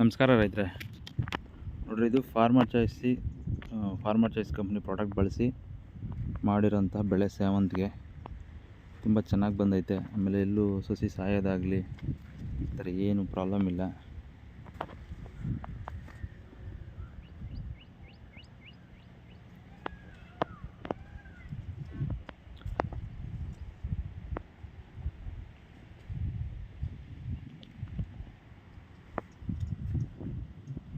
ನಮಸ್ಕಾರ ರೈತರೆ. ನೋಡ್ರಿ, ಇದು farmer choice farmer choice company product ಬಳಸಿ ಮಾಡಿರೋಂಥ ಬೆಳೆ ಸೇವಂತಿಗೆ. ತುಂಬ ಚೆನ್ನಾಗಿ ಬಂದೈತೆ. ಆಮೇಲೆ ಎಲ್ಲೂ ಸಸಿ ಸಾಯೋದಾಗಲಿ ಈ ಥರ ಏನು ಪ್ರಾಬ್ಲಮ್ ಇಲ್ಲ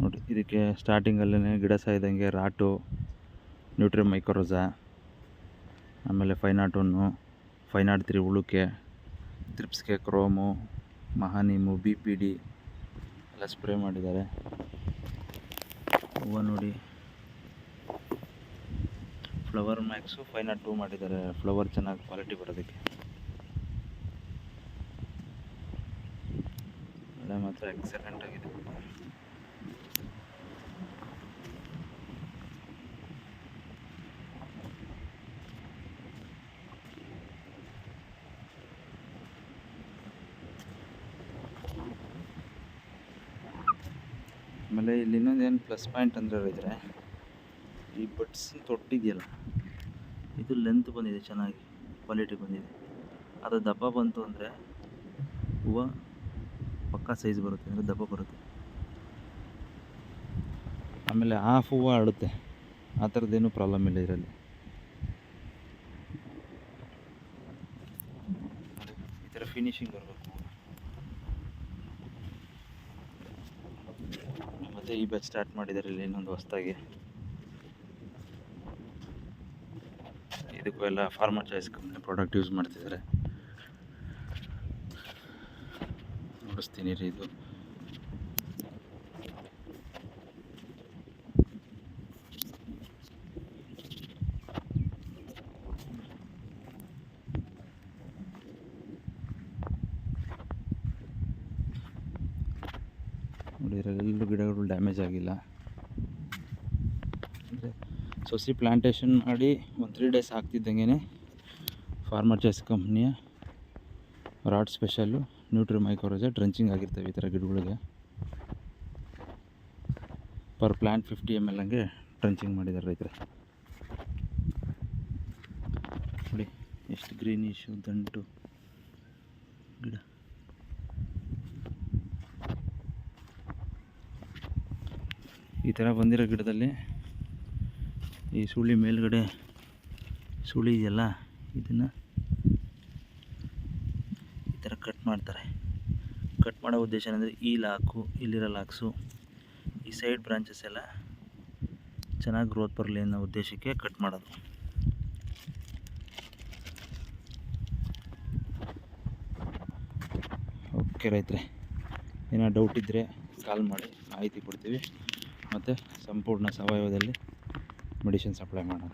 ನೋಡಿ ಇದಕ್ಕೆ ಸ್ಟಾರ್ಟಿಂಗಲ್ಲೇ ಗಿಡ ಸಾಯ್ದಂಗೆ ರಾಟು ನ್ಯೂಟ್ರಿ ಮೈಕ್ರೋಸಾ ಆಮೇಲೆ ಫೈನಾಟ್ ಒನ್ನು ಫೈನಾಟ್ ತ್ರೀ ಉಳುಕೆ, ತ್ರಿಪ್ಸ್ಗೆ ಕ್ರೋಮು, ಮಹಾನಿಮು ಬಿ ಪಿ ಡಿ ಎಲ್ಲ ಸ್ಪ್ರೇ ಮಾಡಿದ್ದಾರೆ. ಹೂವು ನೋಡಿ. ಫ್ಲವರ್ ಮ್ಯಾಕ್ಸು ಫೈನಾಟ್ ಟೂ ಮಾಡಿದ್ದಾರೆ. ಫ್ಲವರ್ ಚೆನ್ನಾಗಿ ಕ್ವಾಲಿಟಿ ಬರೋದಕ್ಕೆ. ಮಾತ್ರ ಎಕ್ಸಲೆಂಟ್ ಆಗಿದೆ ಆಮೇಲೆ ಇಲ್ಲಿ ಇನ್ನೊಂದು ಏನು ಪ್ಲಸ್ ಪಾಯಿಂಟ್ ಅಂದರೆ ರೈತರೆ ಈ ಬಟ್ಸ್ ತೊಟ್ಟಿದೆಯಲ್ಲ, ಇದು ಲೆಂತ್ ಬಂದಿದೆ, ಚೆನ್ನಾಗಿ ಕ್ವಾಲಿಟಿ ಬಂದಿದೆ. ಅದು ದಪ್ಪ ಬಂತು ಅಂದರೆ ಹೂವು ಪಕ್ಕಾ ಸೈಜ್ ಬರುತ್ತೆ, ಅಂದರೆ ದಪ್ಪ ಬರುತ್ತೆ. ಆಮೇಲೆ ಹಾಫ್ ಹೂವು ಆಡುತ್ತೆ ಆ ಥರದ್ದೇನು ಪ್ರಾಬ್ಲಮ್ ಇಲ್ಲ ಇದರಲ್ಲಿ. ಈ ಥರ ಫಿನಿಶಿಂಗ್ ಬರಬೇಕು. ಮತ್ತೆ ಈ ಬ್ಯಾಚ್ ಸ್ಟಾರ್ಟ್ ಮಾಡಿದ್ದಾರೆ ಇಲ್ಲಿ ಇನ್ನೊಂದು ಹೊಸದಾಗಿ. ಇದಕ್ಕೂ ಎಲ್ಲ farmer choice company product use ಮಾಡ್ತಿದ್ದಾರೆ. ನೋಡಿಸ್ತೀನಿ ರೀ ಇದು. ನೋಡಿ ಇದರಲ್ಲೆಲ್ಲೂ ಗಿಡಗಳು ಡ್ಯಾಮೇಜ್ ಆಗಿಲ್ಲ. ಅಂದರೆ ಸೊಸಿ ಪ್ಲಾಂಟೇಶನ್ ಮಾಡಿ ಒಂದು ತ್ರೀ ಡೇಸ್ ಆಗ್ತಿದ್ದಂಗೆ ಫಾರ್ಮರ್ ಚಾಯ್ಸ್ ಕಂಪ್ನಿಯ ರಾಡ್ ಸ್ಪೆಷಲ್ಲು ನ್ಯೂಟ್ರಿ ಮೈಕ್ರೋಜ ಡ್ರಂಚಿಂಗ್ ಆಗಿರ್ತವೆ ಈ ಥರ ಗಿಡಗಳಿಗೆ. Per plant fifty M L ಹಂಗೆ ಡ್ರಂಚಿಂಗ್ ಮಾಡಿದ್ದಾರೆ ರೈತರೆ. ನೋಡಿ, ಎಷ್ಟು ಗ್ರೀನಿಶು ದಂಟು ಗಿಡ. ಈ ಥರ ಬಂದಿರೋ ಗಿಡದಲ್ಲಿ ಈ ಸುಳಿ ಮೇಲ್ಗಡೆ ಸುಳಿ ಇದೆಯಲ್ಲ, ಇದನ್ನು ಈ ಥರ ಕಟ್ ಮಾಡ್ತಾರೆ. ಕಟ್ ಮಾಡೋ ಉದ್ದೇಶ ಏನಂದರೆ ಈ ಲಾಕು, ಇಲ್ಲಿರೋ ಲಾಕ್ಸು, ಈ ಸೈಡ್ ಬ್ರಾಂಚಸ್ ಎಲ್ಲ ಚೆನ್ನಾಗಿ ಗ್ರೋತ್ ಬರಲಿ ಅನ್ನೋ ಉದ್ದೇಶಕ್ಕೆ ಕಟ್ ಮಾಡೋದು. ಓಕೆ ರೈತರೆ ಏನೋ ಡೌಟ್ ಇದ್ದರೆ ಕಾಲ್ ಮಾಡಿ, ಮಾಹಿತಿ ಕೊಡ್ತೀವಿ. ಮತ್ತು ಸಂಪೂರ್ಣ ಸಾವಯವದಲ್ಲಿ ಮೆಡಿಸಿನ್ ಸಪ್ಲೈ ಮಾಡೋಣ.